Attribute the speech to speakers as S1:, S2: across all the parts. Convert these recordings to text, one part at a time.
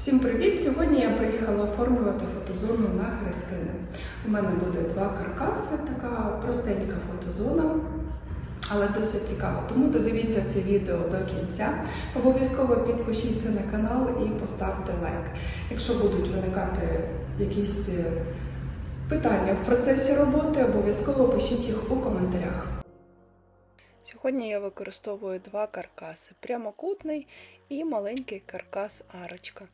S1: Всім привіт! Сьогодні я приїхала оформлювати фотозону на Христини. У мене буде два каркаси, така простенька фотозона, але досить цікава. Тому додивіться це відео до кінця. Обов'язково підпишіться на канал і поставте лайк. Якщо будуть виникати якісь е, питання в процесі роботи, обов'язково пишіть їх у коментарях. Сьогодні я використовую два каркаси: прямокутний і маленький каркас арочка.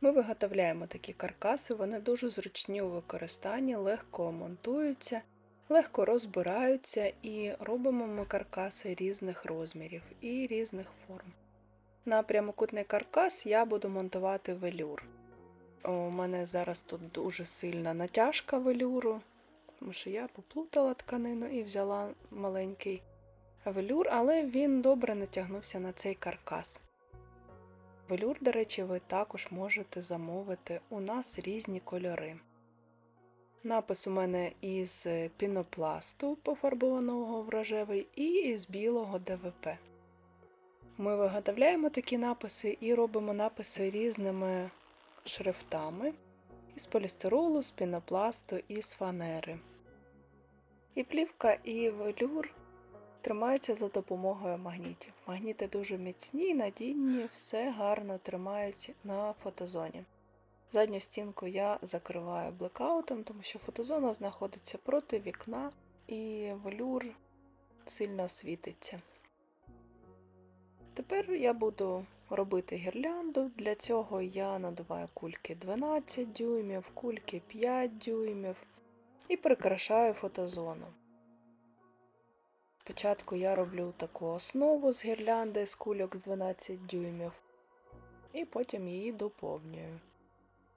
S1: Ми виготовляємо такі каркаси, вони дуже зручні у використанні, легко монтуються, легко розбираються і робимо ми каркаси різних розмірів і різних форм. На прямокутний каркас я буду монтувати велюр. У мене зараз тут дуже сильна натяжка велюру, тому що я поплутала тканину і взяла маленький велюр, але він добре натягнувся на цей каркас. Велюр, до речі, ви також можете замовити. У нас різні кольори. Напис у мене із пінопласту пофарбованого в рожевий і із білого ДВП. Ми виготовляємо такі написи і робимо написи різними шрифтами із полістиролу, з пінопласту і з фанери. І плівка, і велюр тримаються за допомогою магнітів. Магніти дуже міцні, надійні, все гарно тримають на фотозоні. Задню стінку я закриваю блекаутом, тому що фотозона знаходиться проти вікна і велюр сильно світиться. Тепер я буду робити гірлянду. Для цього я надуваю кульки 12 дюймів, кульки 5 дюймів і прикрашаю фотозону. Спочатку я роблю таку основу з гірлянди з кульок з 12 дюймів, і потім її доповнюю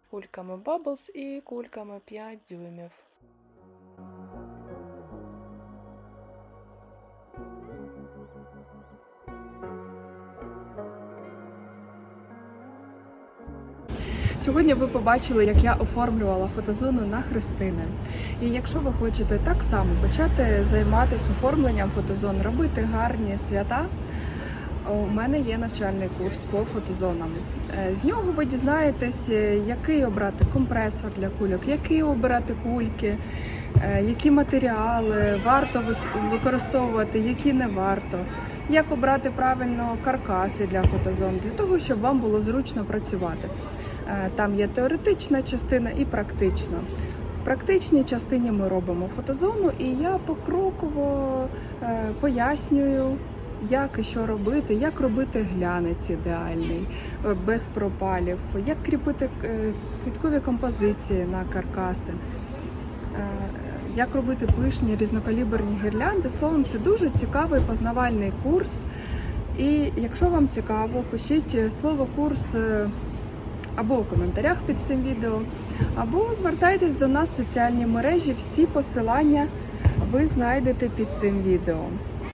S1: кульками Bubbles і кульками 5 дюймів. Сьогодні ви побачили, як я оформлювала фотозону на Христини. І якщо ви хочете так само почати займатися оформленням фотозон, робити гарні свята, у мене є навчальний курс по фотозонам. Е, З нього ви дізнаєтесь, е, який обрати компресор для кульок, які обирати кульки, е, які матеріали варто використовувати, які не варто. Як обрати правильно каркаси для фотозон, для того, щоб вам було зручно працювати. Е, Там є теоретична частина і практична. В практичній частині ми робимо фотозону, і я покроково е, пояснюю, як і що робити, як робити глянець ідеальний, е, без пропалів, як кріпити квіткові композиції на каркаси. Як робити пишні різнокаліберні гірлянди. Словом, це дуже цікавий познавальний курс. І якщо вам цікаво, пишіть слово курс або у коментарях під цим відео, або звертайтесь до нас в соціальні мережі. Всі посилання ви знайдете під цим відео.